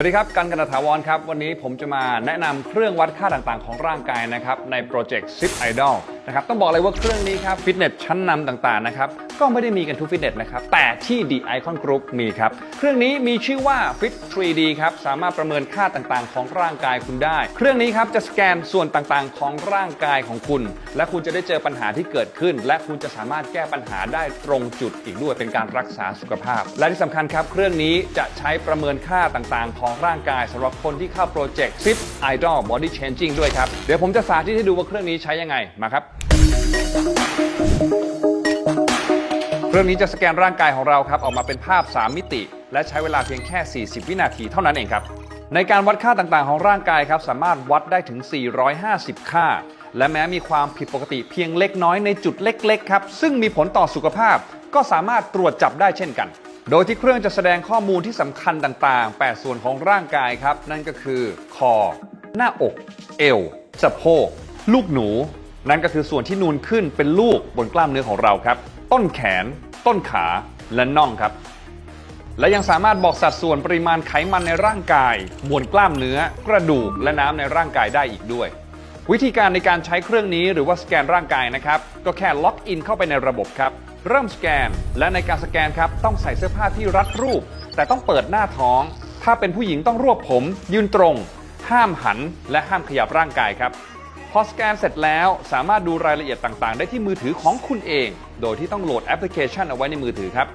สวัสดีครับกันกันถาวรครับ วันนี้ผมจะมาแนะนำเครื่องวัดค่าต่างๆ ของร่างกายนะครับ ในโปรเจกต์ Zip Idol นะครับต้องบอกเลยว่าเครื่องนี้ครับฟิตเนสชั้นนำต่างๆนะครับก็ไม่ได้มีกันทุกฟิตเนสนะครับแต่ที่ The Icon Group มีครับเครื่องนี้มีชื่อว่า Fit 3D ครับสามารถประเมินค่าต่างๆ ของร่างกายคุณได้ เครื่องนี้ครับจะสแกนส่วนต่างๆ ของร่างกายของคุณ และคุณจะได้เจอปัญหาที่เกิดขึ้น และคุณจะสามารถแก้ปัญหาได้ตรงจุดอีกด้วยเป็นการรักษาสุขภาพ และที่สำคัญครับเครื่องนี้จะใช้ประเมินค่าต่างๆ ของร่างกายสำหรับคนที่เข้าโปรเจกต์ Fit Idol Body Changing ด้วยครับเดี๋ยวผมจะสาธิตให้ดูว่าเครื่องนี้ใช้ยังไงมาครับ เครื่องนี้จะสแกนร่างกายของเราครับ ออกมาเป็นภาพ 3 มิติ และใช้เวลาเพียงแค่ 40 วินาทีเท่านั้นเองครับ ในการวัดค่าต่างๆ ของร่างกายครับ สามารถวัดได้ถึง 450 ค่า และแม้มีความผิดปกติเพียงเล็กน้อยในจุดเล็ก ๆ ครับ ซึ่งมีผลต่อสุขภาพ ก็สามารถตรวจจับได้เช่นกัน โดยที่เครื่องจะแสดงข้อมูลที่สำคัญต่าง ๆ 8 ส่วนของร่างกายครับ นั่นก็คือ คอ หน้าอก เอว สะโพก ลูกหนู นั่นก็คือส่วนที่นูนขึ้นเป็นลูกบนกล้ามเนื้อของเราครับ ต้นแขน ต้นขาและน่องครับ และยังสามารถบอกสัดส่วนปริมาณไขมันในร่างกายมวลกล้ามเนื้อ กระดูกและน้ำในร่างกายได้อีกด้วย วิธีการในการใช้เครื่องนี้หรือว่าสแกนร่างกายนะครับ ก็แค่ล็อกอินเข้าไปในระบบครับ เริ่มสแกน และในการสแกนครับต้องใส่เสื้อผ้าที่รัดรูป แต่ต้องเปิดหน้าท้อง ถ้าเป็นผู้หญิงต้องรวบผม ยืนตรง ห้ามหัน และห้ามขยับร่างกายครับ พอสแกนเสร็จแล้วสามารถดูรายละเอียดต่างๆ ได้ที่มือถือของคุณเอง โดยที่ต้องโหลดแอปพลิเคชันเอาไว้ในมือถือครับ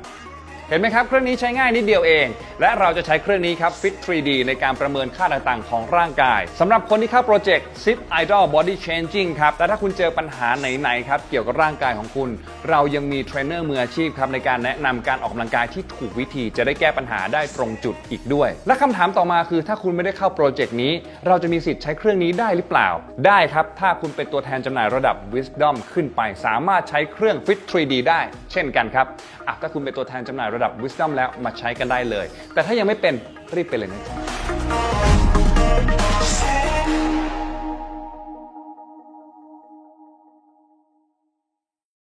เห็นไหมครับ เครื่องนี้ใช้ง่ายนิดเดียวเองและเราจะใช้เครื่องนี้ครับ Fit 3D ในการประเมินค่าต่างๆ ของร่างกายสำหรับคนที่เข้าโปรเจกต์ Zip Idol Body Changing ครับและถ้าคุณเจอปัญหาไหนๆครับเกี่ยวกับร่างกายของคุณ เรายังมีเทรนเนอร์มืออาชีพครับในการแนะนำการออกกำลังกายที่ถูกวิธีจะได้แก้ปัญหาได้ตรงจุดอีกด้วย และคำถามต่อมาคือถ้าคุณไม่ได้เข้าโปรเจกต์นี้ เราจะมีสิทธิ์ใช้เครื่องนี้ได้หรือเปล่า ได้ครับถ้าคุณเป็นตัวแทนจำหน่ายระดับ Wisdom ขึ้นไป สามารถใช้เครื่อง Fit 3D ได้ เช่นกันครับอะถ้าคุณเป็นตัวแทนจำหน่ายระดับ Wisdom แล้วมาใช้กันได้เลยแต่ถ้ายังไม่เป็นรีบไปเลยนะจ๊ะ